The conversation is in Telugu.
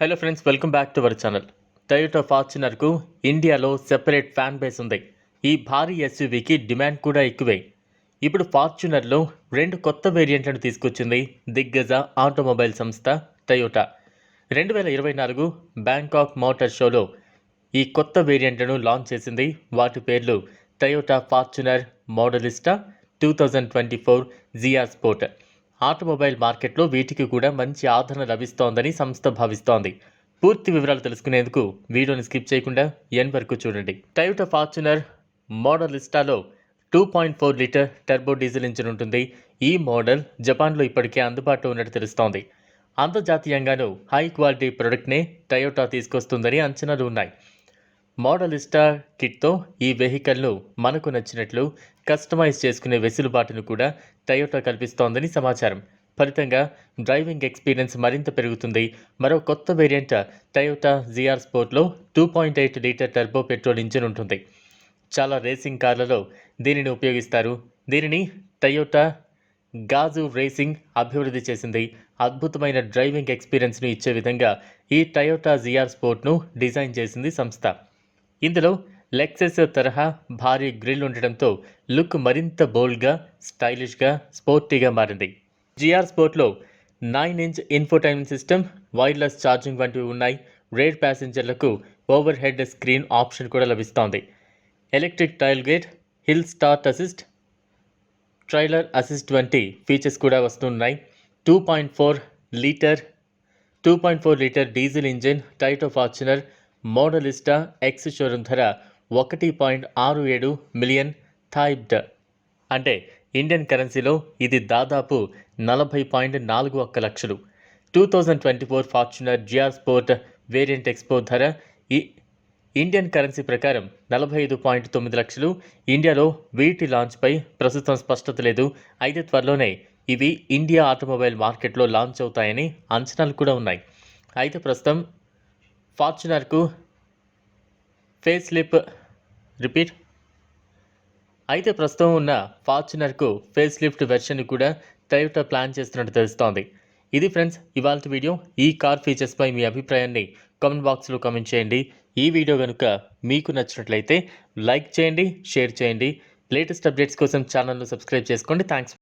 Hello friends welcome back to our channel Toyota ఫార్చునర్కు ఇండియాలో సెపరేట్ ఫ్యాన్ బేస్ ఉంది. ఈ భారీ ఎస్యూవీకి డిమాండ్ కూడా ఎక్కువే. ఇప్పుడు ఫార్చునర్లో రెండు కొత్త వేరియంట్లను తీసుకొచ్చింది దిగ్గజ ఆటోమొబైల్ సంస్థ టయోటా రెండు వేల ఇరవై నాలుగు బ్యాంకాక్ మోటార్ షోలో ఈ కొత్త వేరియంట్లను లాంచ్ చేసింది. వాటి పేర్లు Toyota Fortuner Modellista two thousand twenty four GR sport automobile మార్కెట్లో వీటికి కూడా మంచి ఆదరణ లభిస్తోందని సంస్థ భావిస్తోంది. పూర్తి వివరాలు తెలుసుకునేందుకు వీడియోని స్కిప్ చేయకుండా ఎన్ వరకు చూడండి. Toyota Fortuner model లిస్టాలో two point four litre turbo diesel engine ఉంటుంది. ఈ మోడల్ జపాన్లో ఇప్పటికే అందుబాటులో ఉన్నట్టు తెలుస్తోంది. అంతర్జాతీయంగానూ హై క్వాలిటీ ప్రొడక్ట్నే టయోటా తీసుకొస్తుందని అంచనాలు ఉన్నాయి. మోడలిస్టా కిట్తో ఈ వెహికల్ను మనకు నచ్చినట్లు కస్టమైజ్ చేసుకునే వెసులుబాటును కూడా టయోటా కల్పిస్తోందని సమాచారం. ఫలితంగా డ్రైవింగ్ ఎక్స్పీరియన్స్ మరింత పెరుగుతుంది. మరో కొత్త variant Toyota GR స్పోర్ట్లో two point eight litre turbo petrol engine ఉంటుంది. చాలా రేసింగ్ కార్లలో దీనిని ఉపయోగిస్తారు. దీనిని టయోటా గాజు రేసింగ్ అభివృద్ధి చేసింది. అద్భుతమైన డ్రైవింగ్ ఎక్స్పీరియన్స్ను ఇచ్చే విధంగా ఈ టయోటా జిఆర్ స్పోర్ట్ను డిజైన్ చేసింది సంస్థ. ఇందులో లెక్సెస్ తరహా భారీ గ్రిల్ ఉండడంతో లుక్ మరింత బోల్డ్గా స్టైలిష్గా స్పోర్టీగా మారింది. GR స్పోర్ట్లో nine inch infotainment system wireless charging వంటివి ఉన్నాయి. రేర్ ప్యాసింజర్లకు ఓవర్ హెడ్ స్క్రీన్ ఆప్షన్ కూడా లభిస్తోంది. Electric tailgate hill start assist trailer assist వంటి ఫీచర్స్ కూడా వస్తున్నాయి. Two point four litre two point four litre diesel engine Toyota Fortuner Modellista ex showroom ధర ఒకటి పాయింట్ ఆరు ఏడు మిలియన్ థాయిబ్డ్ అంటే ఇండియన్ కరెన్సీలో ఇది దాదాపు నలభై పాయింట్ నాలుగు ఒక్క లక్షలు. Two thousand twenty four Fortuner GR sport variant expo ధర ఈ ఇండియన్ కరెన్సీ ప్రకారం నలభై ఐదు పాయింట్ తొమ్మిది లక్షలు. ఇండియాలో వీటి లాంచ్పై ప్రస్తుతం స్పష్టత లేదు. అయితే త్వరలోనే ఇవి ఇండియా ఆటోమొబైల్ మార్కెట్లో లాంచ్ అవుతాయని అంచనాలు కూడా ఉన్నాయి. అయితే ప్రస్తుతం ఫార్చునర్కు ఫేస్ లిప్ రిపీట్ అయితే ప్రస్తుతం ఉన్న ఫార్చునర్కు ఫేస్ లిఫ్ట్ వెర్షన్ కూడా టయోటా ప్లాన్ చేస్తున్నట్టు తెలుస్తోంది. ఇది ఫ్రెండ్స్ ఇవాళ వీడియో. ఈ కార్ ఫీచర్స్పై మీ అభిప్రాయాన్ని కామెంట్ బాక్స్లో కామెంట్ చేయండి. ఈ వీడియో కనుక మీకు నచ్చినట్లయితే లైక్ చేయండి షేర్ చేయండి. లేటెస్ట్ అప్డేట్స్ కోసం ఛానల్ను సబ్స్క్రైబ్ చేసుకోండి. థ్యాంక్స్